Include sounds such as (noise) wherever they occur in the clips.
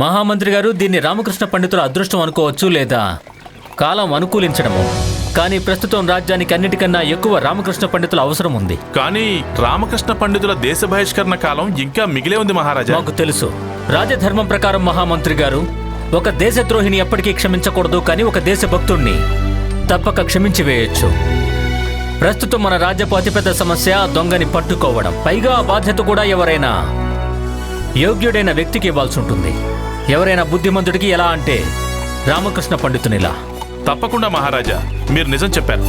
మహామంత్రి గారు దీన్ని రామకృష్ణ పండితుల అదృష్టం అనుకోవచ్చు లేదా? కాలం అనుకూలించడము. కానీ ప్రస్తుతం రాజ్యానికి అన్నిటికన్నా ఎక్కువ రామకృష్ణ పండితుల అవసరం ఉంది. కానీ రామకృష్ణ పండితుల దేశ బహిష్కరణ కాలం ఇంకా మిగిలే ఉంది మహారాజా. మాకు తెలుసు. రాజధర్మం ప్రకారం మహామంత్రి గారు ఒక దేశద్రోహిని ఎప్పటికీ క్షమించకూడదు కానీ ఒక దేశభక్తుణ్ణి తప్పక క్షమించి వేయొచ్చు. ప్రస్తుతం మన రాజ్యపు అతిపెద్ద సమస్య దొంగని పట్టుకోవడం. పైగా ఆ బాధ్యత కూడా ఎవరైనా యోగ్యుడైన వ్యక్తికి ఇవ్వాల్సి ఉంటుంది. ఎవరైనా బుద్ధిమంతుడికి ఎలా అంటే రామకృష్ణ పండితునిలా తప్పకుండా మహారాజా మీరు నిజం చెప్పారు.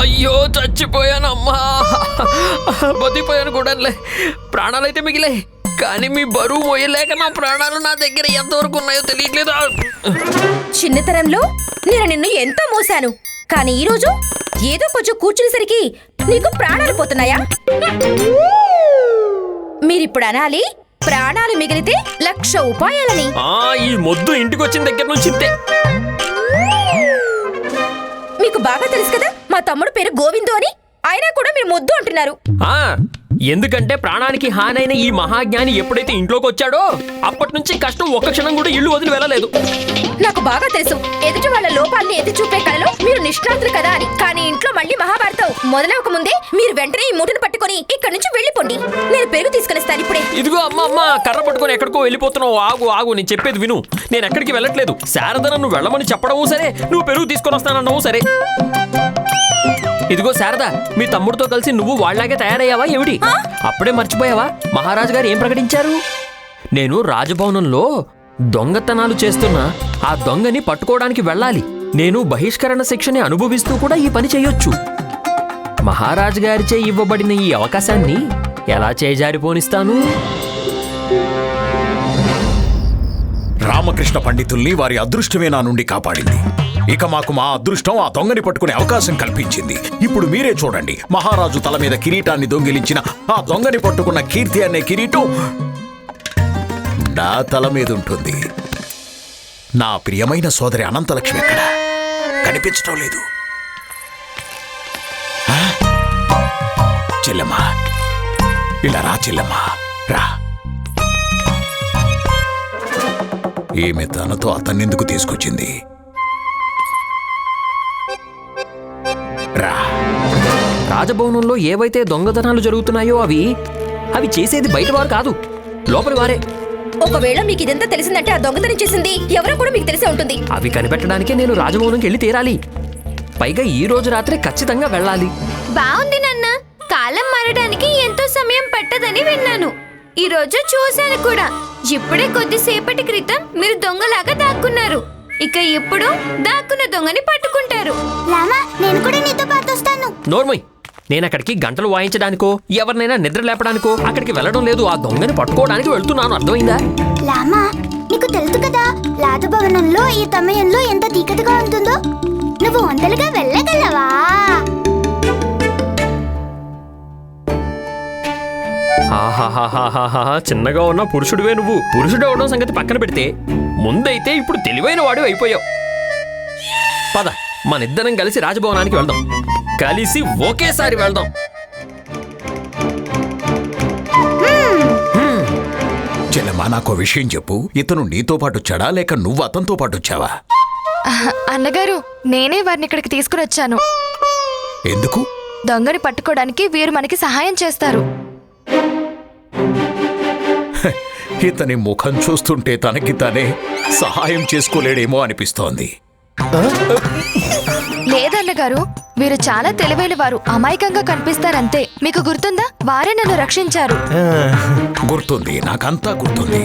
అయ్యో చచ్చిపోయానమ్మా. బతిపోయాను కూడాలే ప్రాణాలైతే మిగిలే కానీ మీ బరువు మోయలేక నా ప్రాణాలు నా దగ్గర ఎంతవరకు ఉన్నాయో తెలియట్లేదు? చిన్నతనంలో నేను నిన్ను ఎంతో మోసాను. కానీ ఈరోజు ఏదో కొంచెం కూర్చునేసరికి నీకు ప్రాణాలు పోతున్నాయా? మీరిప్పుడు అనాలి ప్రాణాలు మిగిలితే లక్ష ఉపాయాలని. ఆ ఈ మొద్దు ఇంటికి వచ్చిన దగ్గర నుంచి ఇంతే. మీకు బాగా తెలుసు కదా మా తమ్ముడు పేరు గోవిందు అని. అయినా కూడా మీరు మొద్దు అంటున్నారు. ఆ ఎందుకంటే ప్రాణానికి హానైన ఈ మహాజ్ఞాని ఎప్పుడైతే ఇంట్లోకి వచ్చాడో అప్పటి నుంచి కష్టం ఒక్క క్షణం కూడా ఇల్లు వదిలి వెళ్ళలేదు. నాకు బాగా తెలుసు. ఎదుటి వాళ్ళ లోపాలని ఎత్తి చూపే కళలో మీరు నిష్ణాతులు కదా అని. కానీ ఇంట్లో మళ్ళీ మహాభారతం. మొదలవక ముందే మీరు వెంటనే ఈ మూటను పట్టుకొని ఇక్కడి నుంచి వెళ్ళిపోండి. నేను పెరుగు తీసుకొనిస్తాను ఇప్పుడే. ఇదిగో అమ్మ అమ్మ కర్ర పట్టుకొని ఎక్కడికో వెళ్ళిపోతున్నావు. ఆగు ఆగు నేను చెప్పేది విను. నేను ఎక్కడికి వెళ్ళట్లేదు. శారద నన్ను వెళ్ళమని చెప్పడము సరే నువ్వు పెరుగు తీసుకొని వస్తానన్నావు సరే. ఇదిగో శారద మీ తమ్ముడితో కలిసి నువ్వు వాళ్ళలాగే తయారయ్యావా ఏమిటి? అప్పుడే మర్చిపోయావా? మహారాజు గారు ఏం ప్రకటించారు? నేను రాజభవనంలో దొంగతనాలు చేస్తున్నా ఆ దొంగని పట్టుకోవడానికి వెళ్ళాలి. నేను బహిష్కరణ శిక్షని అనుభవిస్తూ కూడా ఈ పని చేయొచ్చు. మహారాజు గారిచే ఇవ్వబడిన ఈ అవకాశాన్ని ఎలా చేజారిపోనిస్తాను? రామకృష్ణ పండితుల్ని వారి అదృష్టమే నా నుండి కాపాడింది. ఇక మాకు మా అదృష్టం ఆ దొంగని పట్టుకునే అవకాశం కల్పించింది. ఇప్పుడు మీరే చూడండి. మహారాజు తల మీద కిరీటాన్ని దొంగిలించిన ఆ దొంగని పట్టుకున్న కీర్తి అనే కిరీటం నా తల మీద ఉంటుంది. నా ప్రియమైన సోదరి అనంతలక్ష్మి ఎక్కడ? కనిపించడం లేదు. చెల్లమ్మా ఇలా రా చెల్లమ్మా రా. ఈమె తనతో అతన్నెందుకు తీసుకొచ్చింది? రాజభవనంలో ఏవైతే దొంగతనాలు జరుగుతున్నాయో అవి అవి చేసేది బయట వారు కాదు. లోపలి వారే. ఒకవేళ మీకు ఇదంతా తెలిసిందంటే ఆ దొంగతనం చేసింది ఎవరో కూడా మీకు తెలిసే ఉంటుంది. అవి కనిపెట్టడానికే నేను రాజభవనంకి వెళ్ళి తీరాలి. పైగా ఈ రోజు రాత్రి ఖచ్చితంగా వెళ్ళాలి. బాగుంది నాన్న. కాలం మారడానికి ఎంతో సమయం పట్టదని విన్నాను. ఈ రోజు చూశాను కూడా. ఇప్పుడే కొద్దిసేపటి క్రితం మీరు దొంగలాగా దాక్కున్నారు. ఇక ఇప్పుడు దాక్కున్న దొంగని పట్టుకుంటారు. లామా నేను కూడా నీతో పాటు వస్తాను. నోర్మయ్. నేను అక్కడికి గంటలు వాయించడానికో ఎవరినైనా నిద్ర లేపడానికో అక్కడికి వెళ్ళడం లేదు. ఆ దొంగని పట్టుకోవడానికి వెళ్తున్నాను. అర్థమైందా? లామా నీకు తెలుసు కదా రాజభవనంలో ఈ సమయంలో ఎంత తీకటిగా ఉంటుందో? నువ్వు వందలుగా వెళ్ళగలవా? చిన్నగా ఉన్న పురుషుడివే నువ్వు. పురుషుడు అవడం సంగతి పక్కన పెడితే ముందైతే ఇప్పుడు తెలివైన వాడు అయిపోయావు. పద. మనిద్దరం కలిసి రాజభవనానికి వెళ్దాం. కలిసి ఒకేసారి వెళ్దాం. చెల్లెమ్మా నాకు విషయం చెప్పు. ఇతను నీతో పాటు వచ్చాడా లేక నువ్వు అతనితో పాటు వచ్చావా అన్నగారు నేనే వారిని ఇక్కడికి తీసుకుని వచ్చాను. ఎందుకు? దొంగని పట్టుకోవడానికి వీరు మనకి సహాయం చేస్తారు. ఇతని ముఖం చూస్తుంటే తనకి తనే సహాయం చేసుకోలేడేమో అనిపిస్తోంది. లేదన్నగారు వీరు చాలా తెలివైన వారు అమాయకంగా కనిపిస్తారంతే. మీకు గుర్తుందా? వారే నన్ను రక్షించారు. గుర్తుంది నాకంతా గుర్తుంది.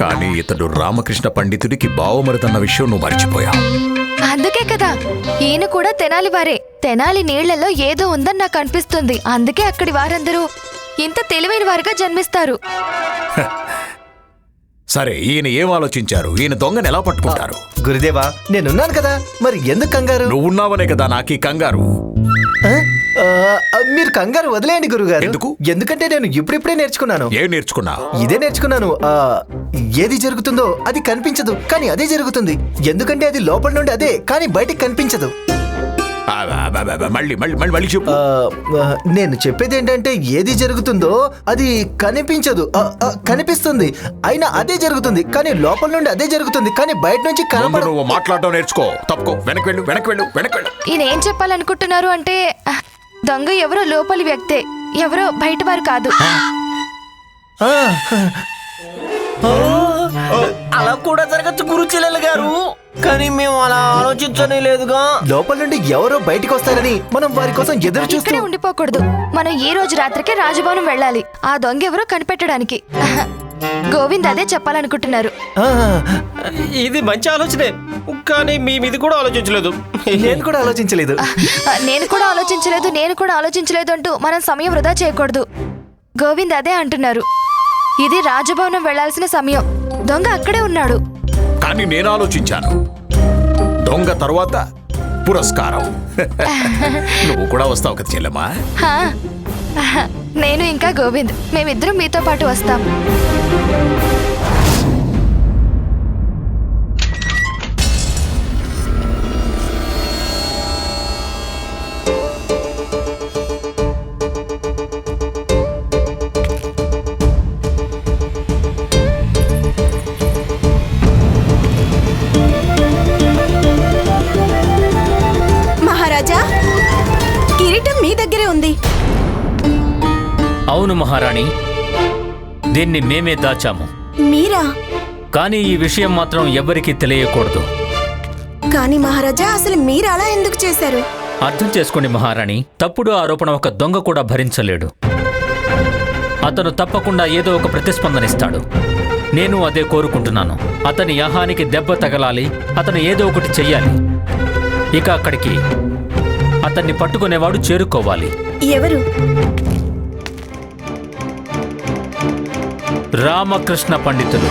కానీ ఇతడు రామకృష్ణ పండితుడికి బావమరుదన్న విషయం నువ్వు మర్చిపోయావు. అందుకే కదా ఈయన కూడా తెనాలి వారే. తెనాలి నీళ్ళలో ఏదో ఉందని నాకు అనిపిస్తుంది. అందుకే అక్కడి వారందరూ ఇంత తెలివైన వారుగా జన్మిస్తారు. సరే ఈయన ఏం ఆలోచించారు? ఈయన దొంగని ఎలా పట్టుకుంటారు? గురుదేవా నేనున్నాను కదా. మరి ఎందుకు కంగారు? నువ్వున్నావనే కదా నాకు ఈ కంగారు. ఆ? ఆ, మీరు కంగారు వదిలేయండి గురుగారు. ఎందుకు? ఎందుకంటే నేను ఇప్పుడిప్పుడే నేర్చుకున్నాను. ఏం నేర్చుకున్నావు ఇదే నేర్చుకున్నాను. ఆ, ఏది జరుగుతుందో అది కనిపించదు కానీ అదే జరుగుతుంది. ఎందుకంటే అది లోపల నుండి అదే కానీ బయటికి కనిపించదు. మళ్ళీ మళ్ళీ మళ్ళీ మళ్ళీ చెప్పు. ఆ, ఆ, నేను చెప్పేది ఏంటంటే ఏది జరుగుతుందో అది కనిపించదు. కనిపిస్తుంది. అయినా అదే జరుగుతుంది. కానీ లోపల నుండి అదే జరుగుతుంది. కానీ బయట నుంచి ముందు కనపడదు నువ్వు మాట్లాడటం నేర్చుకో. తప్పుకో. వెనక్కి వెళ్ళు వెనక్కి వెళ్ళు వెనక్కి వెళ్ళు. ఈయన ఏం చెప్పాలనుకుంటున్నారు అంటే దొంగ ఎవరో లోపలి వ్యక్తే ఎవరో బయట వారు కాదు. అలా కూడా జరగచ్చు గురు చెల్లెలు గారు. కానీ మేము అలా ఆలోచించనే లేదుగా. లోపల నుండి ఎవరో బయటికి వస్తారని మనం వారి కోసం ఎదురు చూస్తూ ఇక్కడే ఉండిపోకూడదు. మనం ఈ రోజు రాత్రికే రాజభవనం వెళ్ళాలి. ఆ దొంగ ఎవరో కనిపెట్టడానికి. (laughs) గోవింద్ అదే చెప్పాలనుకుంటున్నారు. ఆ, ఇది మంచి ఆలోచనే. కానీ మేము ఇది కూడా ఆలోచించలేదు. నేను కూడా ఆలోచించలేదు. ఆ, (laughs) నేను కూడా ఆలోచించలేదు నేను కూడా ఆలోచించలేదు అంటూ మనం సమయం వృధా చేయకూడదు. గోవింద్ అదే అంటున్నారు. ఇది రాజభవనం వెళ్ళాల్సిన సమయం. దొంగ అక్కడే ఉన్నాడు. కానీ నేను ఆలోచించాను. దొంగ తర్వాత పురస్కారం. (laughs) నువ్వు కూడా వస్తావు కదా చెల్లెమ్మా? హా, నేను ఇంకా గోవింద్. మేమిద్దరం మీతో పాటు వస్తాం. అవును మహారాణి. దీన్ని మేమే దాచాము. మీరా? కానీ ఈ విషయం మాత్రం ఎవ్వరికీ తెలియకూడదు. కానీ మహారాజా అసలు మీరు అలా ఎందుకు చేశారు? అర్థం చేసుకోండి మహారాణి తప్పుడు ఆరోపణ ఒక దొంగ కూడా భరించలేడు. అతను తప్పకుండా ఏదో ఒక ప్రతిస్పందనిస్తాడు. నేను అదే కోరుకుంటున్నాను. అతని యాహానికి దెబ్బ తగలాలి అతను ఏదో ఒకటి చెయ్యాలి. ఇక అక్కడికి అతన్ని పట్టుకునేవాడు చేరుకోవాలి. ఎవరు? రామకృష్ణ పండితులు.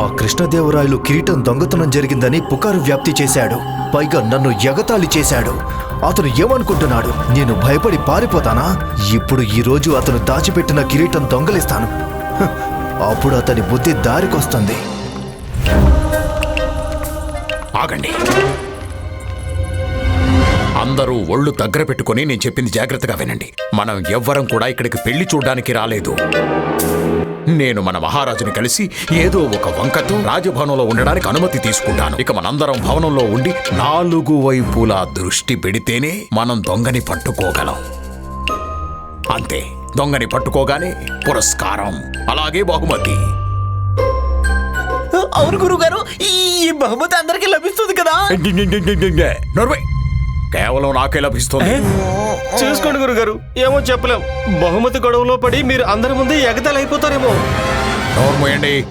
ఆ కృష్ణదేవరాయలు కిరీటం దొంగతనం జరిగిందని పుకారు వ్యాప్తి చేశాడు. పైగా నన్ను ఎగతాళి చేశాడు. అతను ఏమనుకుంటున్నాడు? నేను భయపడి పారిపోతానా? ఇప్పుడు ఈ రోజు అతను దాచిపెట్టిన కిరీటం దొంగలిస్తాను. అప్పుడు అతని బుద్ధి దారికొస్తుంది. ఆగండి. అందరూ ఒళ్ళు దగ్గర పెట్టుకొని నేను చెప్పింది జాగ్రత్తగా వినండి. మనం ఎవ్వరం కూడా ఇక్కడికి పెళ్ళి చూడడానికి రాలేదు. నేను మన మహారాజుని కలిసి ఏదో ఒక వంకతో రాజభవనంలో ఉండడానికి అనుమతి తీసుకుంటాను. ఇక మనందరం భవనంలో ఉండి నాలుగు వైపులా దృష్టి పెడితేనే మనం దొంగని పట్టుకోగలం. అంతే దొంగని పట్టుకోగానే పురస్కారం అలాగే బహుమతి. అవును గురువు గారు ఈ బహుమతి అందరికి లభిస్తుంది కదా? కేవలం నాకే లభిస్తుంది. చూసుకోండి గురుగారు ఏమో చెప్పలేం. బహుమతి గొడవలో పడి మీరు అందరి ముందు ఎగతాళి అయిపోతారేమో నోర్మోయండి.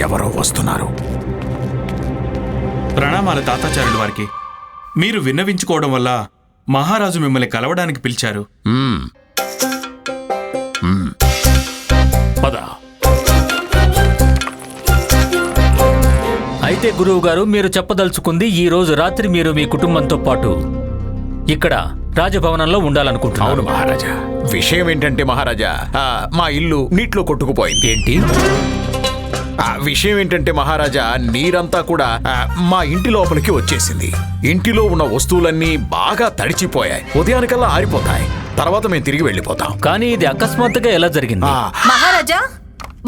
ఎవరో వస్తున్నారు. ప్రణామాల తాతాచార్యుల వారికి. మీరు విన్నవించుకోవడం వల్ల మహారాజు మిమ్మల్ని కలవడానికి పిలిచారు. అయితే గురువు గారు మీరు చెప్పదలుచుకుంది ఈ రోజు రాత్రి మీరు మీ కుటుంబంతో పాటు ఇక్కడ రాజభవనంలో ఉండాలనుకుంటున్నారు. అవును మహారాజా. విషయం ఏంటంటే మహారాజా ఆ, మా ఇల్లు నీటిలో కొట్టుకుపోయింది. ఏంటి? ఆ విషయం ఏంటంటే మహారాజా నీరంతా కూడా ఆ, మా ఇంటి లోపలికి వచ్చేసింది. ఇంటిలో ఉన్న వస్తువులన్నీ బాగా తడిచిపోయాయి. ఉదయానికల్లా ఆరిపోతాయి. తర్వాత మేము తిరిగి వెళ్ళిపోతాం. కానీ ఇది అకస్మాత్తుగా ఎలా జరిగింది? ఆ, మహారాజా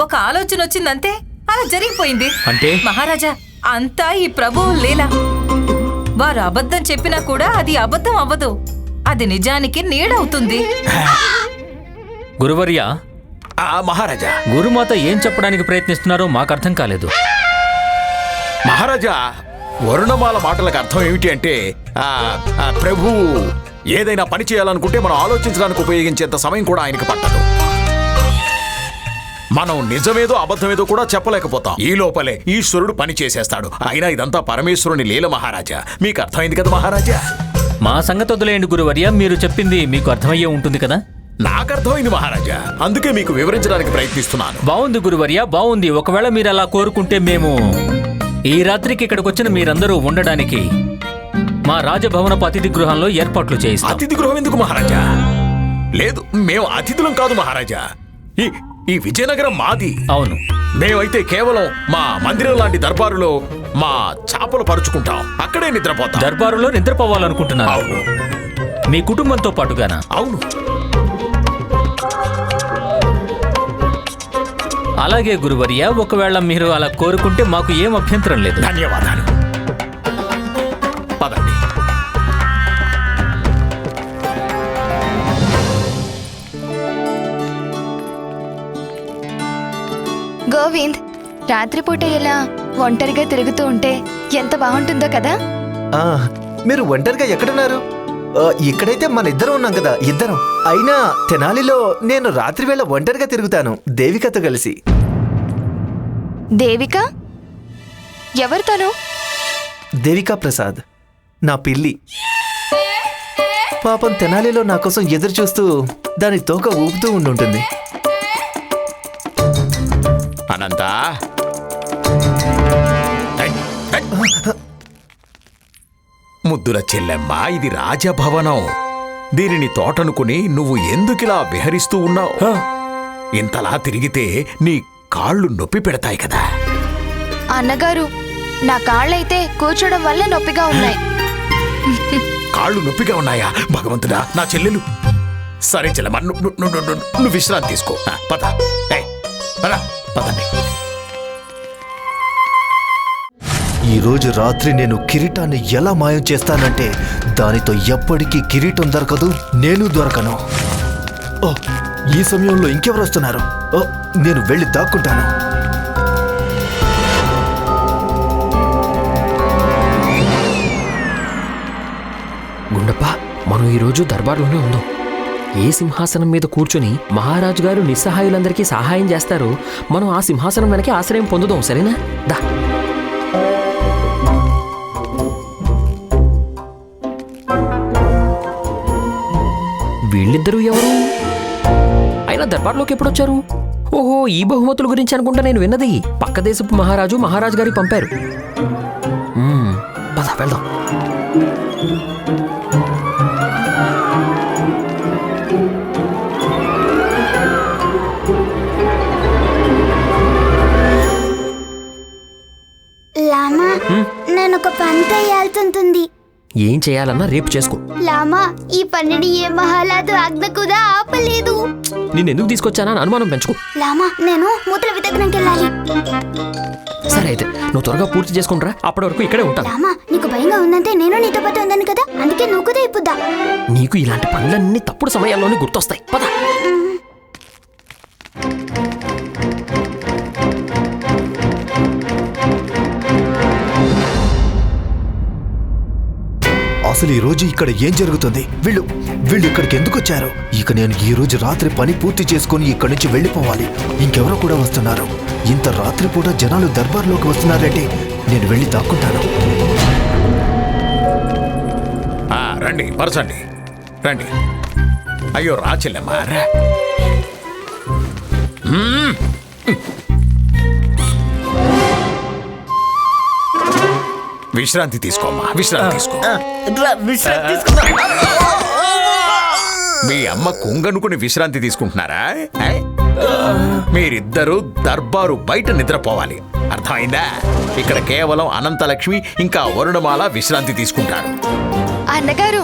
ఒక ఆలోచన వచ్చిందంతే. అలా జరిగిపోయింది. అంటే? మహారాజా అంతా ఈ ప్రభువు లీల. వారు అబద్ధం చెప్పినా కూడా అది అబద్ధం అవ్వదు. అది నిజానికి నీడవుతుంది. గురువర్య ఆ, మహారాజా. గురుమాత ఏం చెప్పడానికి ప్రయత్నిస్తున్నారో మాకు అర్థం కాలేదు. మహారాజా వరుణమాల మాటలకు అర్థం ఏమిటి అంటే ఆ, ఆ, ప్రభువు ఏదైనా పని చేయాలనుకుంటే మనం ఆలోచించడానికి ఉపయోగించేంత సమయం కూడా ఆయనకి పట్టదు. మనం నిజమేదో అబద్ధమేదో కూడా చెప్పలేకపోతాం. ఈ లోపలే ఈశ్వరుడు పని చేసేస్తాడు. అయినా ఇదంతా పరమేశ్వరుని లీల మహారాజా. మీకు అర్థమైంది కదా మహారాజా? మా సంగతి వదిలేయండి గురువర్య మీరు చెప్పింది మీకు అర్థమయ్యే ఉంటుంది కదా? నాకు అర్థమైంది మహారాజా. అందుకే మీకు వివరించడానికి ప్రయత్నిస్తున్నాను. బాగుంది గురువర్య బాగుంది. ఒకవేళ మీరు అలా కోరుకుంటే మేము ఈ రాత్రికి ఇక్కడికి వచ్చిన మీరందరూ ఉండడానికి మా రాజభవనపు అతిథి గృహంలో ఏర్పాట్లు చేయిస్తాం. అతిథి గృహం ఎందుకు మహారాజా? లేదు మేము అతిథులం కాదు మహారాజా. ఈ ఈ విజయనగరం మాది. అవును. మేమైతే కేవలం మా మందిరం లాంటి దర్బారులో మా చాపలు పరుచుకుంటాం. అక్కడే నిద్రపోతాం. దర్బారులో నిద్రపోవాలనుకుంటున్నారు? అవును. మీ కుటుంబంతో పాటుగానా? అవును. అలాగే గురువర్య ఒకవేళ మీరు అలా కోరుకుంటే మాకు ఏం అభ్యంతరం లేదు. ధన్యవాదాలు. గోవింద్ రాత్రిపూట ఇలా ఒంటరిగా తిరుగుతూ ఉంటే ఎంత బాగుంటుందో కదా? ఆ, మీరు ఒంటరిగా ఎక్కడున్నారు? ఆ, ఇక్కడైతే మన ఇద్దరం ఉన్నాం కదా ఇద్దరం. అయినా తెనాలిలో నేను రాత్రి వేళ ఒంటరిగా తిరుగుతాను దేవికతో కలిసి. దేవిక? ఎవరు తను? దేవికా ప్రసాద్ నా పిల్లి. పాపం తెనాలిలో నా కోసం ఎదురు చూస్తూ దాని తోక ఊపుతూ ఉండుంటుంది. అనంత. ముద్దుల చెల్లెమ్మ ఇది రాజభవనం. దీనిని తోటనుకుని నువ్వు ఎందుకిలా విహరిస్తూ ఉన్నావు? ఇంతలా తిరిగితే నీ కాళ్ళు నొప్పి పెడతాయి కదా. అన్నగారు నా కాళ్ళైతే కూర్చోడం వల్ల నొప్పిగా ఉన్నాయి. కాళ్ళు నొప్పిగా ఉన్నాయా? భగవంతుడా నా చెల్లెలు. సరే చెల్లెమ్మ నువ్వు విశ్రాంతి తీసుకో. పద. పద. పదండి. ఈ రోజు రాత్రి నేను కిరీటాన్ని ఎలా మాయం చేస్తానంటే దానితో ఎప్పటికీ కిరీటం దొరకదు నేను దొరకను. ఓ ఈ సమయంలో ఇంకెవరు వస్తున్నారు? ఓ నేను వెళ్ళి దాక్కుంటాను. గుండప్ప మనం ఈరోజు దర్బార్లోనే ఉందాం. ఏ సింహాసనం మీద కూర్చొని మహారాజు గారు నిస్సహాయులందరికీ సహాయం చేస్తారో మనం ఆ సింహాసనం వెనక ఆశ్రయం పొందుదాం సరేనా? దా. వీళ్ళిద్దరూ ఎవరు? అయినా దర్బార్లోకి ఎప్పుడొచ్చారు? ఓహో ఈ బహుమతుల గురించి అనుకుంటా నేను విన్నది. పక్క దేశపు మహారాజు మహారాజు గారికి పంపారు. పద వెళ్దాం. ఒక పని చేయాల్సింటుంది ఏం చేయాలన్నా రేపు చేసుకో. లామా ఈ పనిని ఏ మహాలాదు ఆజ్ఞ కూడా ఆపలేదు. నేను ఎందుకు తీసుకొచ్చానా అని అనుమానం పెంచుకో. లామా నేను మూతల వితగ్నంకి వెళ్ళాలి. సరే అయితే నువ్వు త్వరగా పూర్తి చేసుకుంటారా అప్పటి వరకు ఇక్కడే ఉంటాను. లామా నీకు భయంగా ఉందంటే నేను నీతో పాటు ఉందని కదా? అందుకే నువ్వు కూడా ఇప్పుద్దా నీకు ఇలాంటి పనులన్నీ తప్పుడు సమయాల్లోనే గుర్తొస్తాయి. పద. అసలు ఈ రోజు ఇక్కడ ఏం జరుగుతుంది? వీళ్ళు వీళ్ళు ఇక్కడికి ఎందుకు వచ్చారు? ఇక నేను ఈ రోజు రాత్రి పని పూర్తి చేసుకొని ఇక్కడి నుంచి వెళ్ళిపోవాలి. ఇంకెవరో కూడా వస్తున్నారు. ఇంత రాత్రిపూట జనాలు దర్బార్లోకి వస్తున్నారంటే నేను వెళ్ళి దాక్కుంటాను. రండి పరచండి. రండి. అయ్యో రా చెల్లెమ్మ రా. విశ్రాంతి తీసుకోమ్మా విశ్రాంతి తీసుకో. మీ అమ్మ కుంగనుకుని విశ్రాంతి తీసుకుంటున్నారా? మీరిద్దరూ దర్బారు బయట నిద్రపోవాలి. అర్థమైందా? ఇక్కడ కేవలం అనంతలక్ష్మి ఇంకా వరుణమాల విశ్రాంతి తీసుకుంటారు. అన్నగారు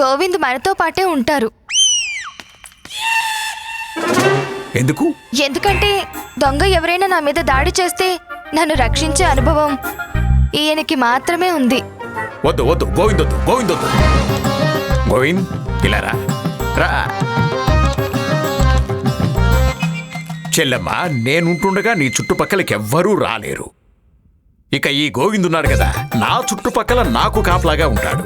గోవింద్ మనతో పాటే ఉంటారు. ఎందుకు? ఎందుకంటే దొంగ ఎవరైనా నా మీద దాడి చేస్తే నన్ను రక్షించే అనుభవం ఈయనకి మాత్రమే ఉంది. వద్దు వద్దు గోవింద్ వద్దు గోవింద్ వద్దు. గోవింద్ ఇలా రా. రా చెల్లెమ్మ నేనుంటుండగా నీ చుట్టుపక్కలకి ఎవ్వరూ రాలేరు. ఇక ఈ గోవింద్ ఉన్నాడు కదా నా చుట్టుపక్కల నాకు కాపలాగా ఉంటాడు.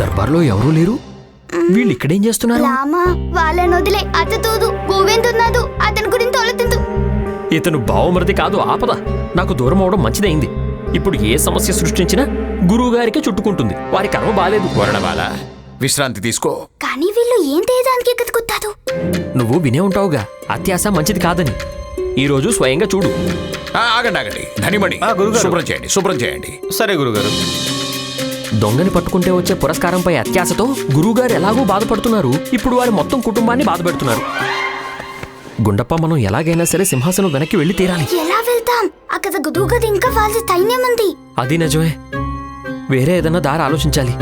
దర్బార్లో ఎవరూ లేరు? వీళ్ళు ఇక్కడేం చేస్తున్నారు వాళ్ళని వదిలే అతతూదు గోవిందున్నాదు అతని గురించి ఆలోచించు ఇతను భావమృతి కాదు ఆపద. నాకు దూరం అవడం మంచిదైంది. ఇప్పుడు ఏ సమస్య సృష్టించినా గురువు గారికి చుట్టుకుంటుంది. వారి కర్మ బాలేదు. విశ్రాంతి తీసుకో. కానీ వీళ్ళు ఏం తేదానికి నువ్వు వినే ఉంటావుగా. అత్యాస మంచిది కాదని. ఈరోజు స్వయంగా చూడు. ఆ, ఆగండి ఆగండి. ధనిమణి ఆ, గురుగారు. శుభ్రం చేయండి శుభ్రం చేయండి. సరే గురుగారు. దొంగని పట్టుకుంటే వచ్చే పురస్కారంపై అత్యాశతో గురువుగారు ఎలాగో బాధపడుతున్నారు. ఇప్పుడు వారి మొత్తం కుటుంబాన్ని బాధపెడుతున్నారు గుండప్ప మనం ఎలాగైనా సరే సింహాసనం వెనక్కి వెళ్ళి తీరాలి. ఎలా వెళ్తాం? అక్కడ గుదువు ఇంకా వాళ్ళ సైన్యం ఉంది అది నిజమే. వేరే ఏదైనా దారి ఆలోచించాలి.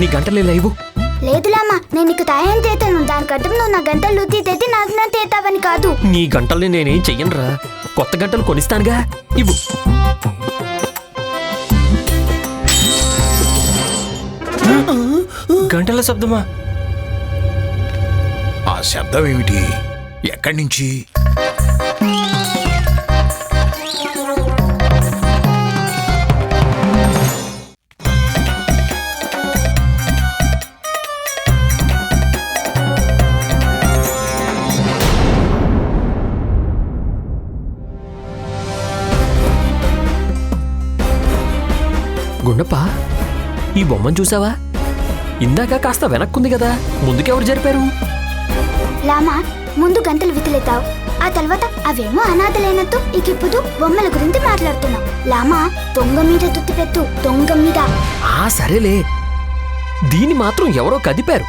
నీ గంటలే లేవు. లేదు లామా నేను నీకు తయారు చేస్తాను. దానికంటే నువ్వు నా గంటలు లుత్తి తెచ్చి నాకు నా తేతావని కాదు. నీ గంటల్ని నేనేం చెయ్యనురా. కొత్త గంటలు కొనిస్తానుగా. ఇవ్వు. గంటల శబ్దమా? ఆ శబ్దం ఏమిటి? ఎక్కడి నుంచి? బొమ్మను చూసావా? ఇందాక కాస్త వెనక్కుంది కదా ముందుకెవరు జరిపారు? లామా ముందు గంటలు వితులెత్తావు ఆ తర్వాత అవేమో అనాథలైనట్టు ఇక ఇప్పుడు బొమ్మల గురించి మాట్లాడుతున్నావు. లామా దొంగ మీద దుత్తి పెట్టు దొంగ మీద. ఆ సరేలే. దీన్ని మాత్రం ఎవరో కదిపారు.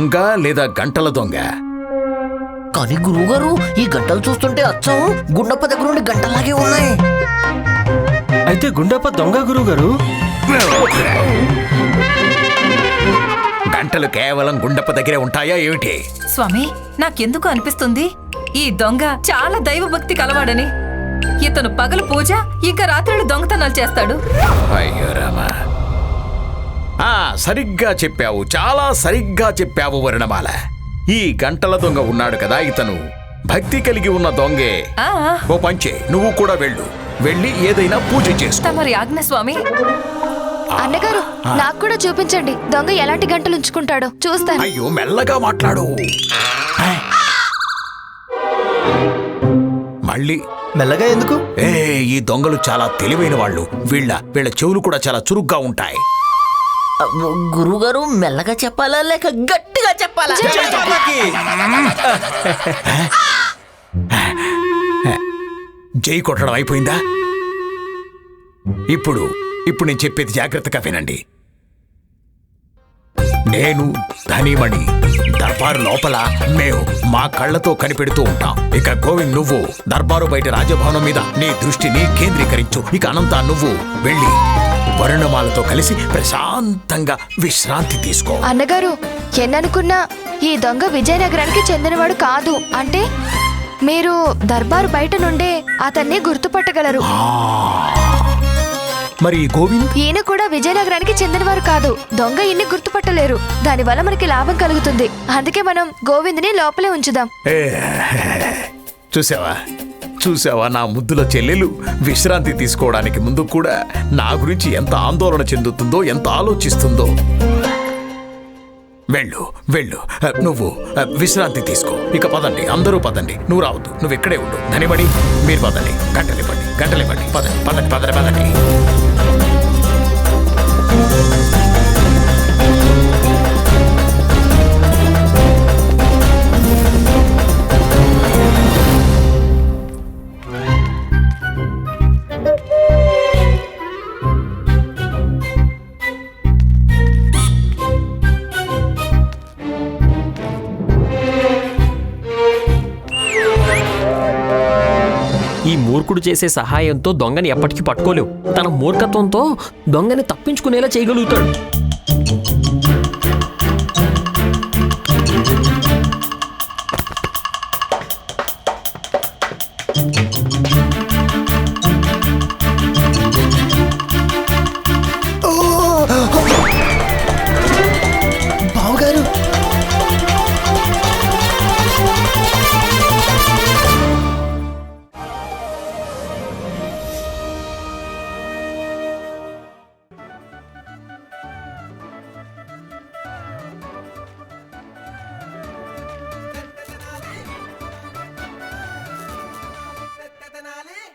దొంగ లేదా గంటల దొంగ? కానీ గురువుగారు ఈ గంటలు చూస్తుంటే అచ్చం గుండప్ప దగ్గర నుండి గంటలాగే ఉన్నాయి. అయితే గుండప్ప దొంగ గురువుగారు? గంటలు కేవలం గుండప్ప దగ్గరే ఉంటాయా ఏమిటి? స్వామి నాకెందుకు అనిపిస్తుంది? ఈ దొంగ చాలా దైవభక్తి కలవాడని. ఇతను పగలు పూజ ఇంకా రాత్రులు దొంగతనాలు చేస్తాడు. అయ్యో రామా. ఆ సరిగ్గా చెప్పావు. చాలా సరిగ్గా చెప్పావు వర్ణమాల ఈ గంటల దొంగ ఉన్నాడు కదా ఇతను. భక్తి కలిగి ఉన్న దొంగే. ఆ ఓ పంచే నువ్వు కూడా వెళ్ళు. వెళ్ళి ఏదైనా పూజ చేసుకో. తమరి ఆజ్ఞ స్వామి. అన్నగారు నాకు కూడా చూపించండి. దొంగ ఎలాంటి గంటలు ఉంచుకుంటాడో. చూస్తాను. అయ్యో మెల్లగా మాట్లాడు. మళ్ళీ. మెల్లగా ఎందుకు? ఏ ఈ దొంగలు చాలా తెలివైన వాళ్ళు. వీళ్ళ వీళ్ళ చెవులు కూడా చాలా చురుగ్గా ఉంటాయి. గురువుగారు మెల్లగా చెప్పాలా లేక గట్టిగా చెప్పాలా? జై కొట్టడం అయిపోయిందా? ఇప్పుడు ఇప్పుడు నేను చెప్పేది జాగ్రత్తగా వినండి. నేను ధనిమణి దర్బారు లోపల మేము మా కళ్ళతో కనిపెడుతూ ఉంటాం. ఇక గోవింద్ నువ్వు దర్బారు బయట రాజభవనం మీద నీ దృష్టిని కేంద్రీకరించు. ఇక అనంతా నువ్వు వెళ్ళి వరుణమాలతో కలిసి ప్రశాంతంగా విశ్రాంతి తీసుకో. అన్నగారు ఎన్ననుకున్నా ఈ దొంగ విజయనగరానికి చెందినవాడు కాదు. అంటే మీరు దర్బారు బయట నుండే అతన్ని గుర్తుపట్టగలరు. మరి గోవింద్? ఈయన కూడా విజయనగరానికి చెందినవారు కాదు. దొంగ ఇన్ని గుర్తుపట్టలేరు. దానివల్ల మనకి లాభం కలుగుతుంది. అందుకే మనం గోవింద్ని లోపలే ఉంచుదాం. చూసావా? చూసావా నా ముద్దుల చెల్లెలు? విశ్రాంతి తీసుకోవడానికి ముందు కూడా నా గురించి ఎంత ఆందోళన చెందుతుందో ఎంత ఆలోచిస్తుందో. వెళ్ళు వెళ్ళు. నువ్వు విశ్రాంతి తీసుకో. ఇక పదండి అందరూ పదండి. నువ్వు రావద్దు. నువ్వు ఇక్కడే ఉండు. ధనిబడి మీరు పదండి. గంటలివ్వండి గంటలివ్వండి పదండి పదండి పదండి పదండి. మూర్ఖుడు చేసే సహాయంతో దొంగని ఎప్పటికీ పట్టుకోలేవు. తన మూర్ఖత్వంతో దొంగని తప్పించుకునేలా చేయగలుగుతాడు.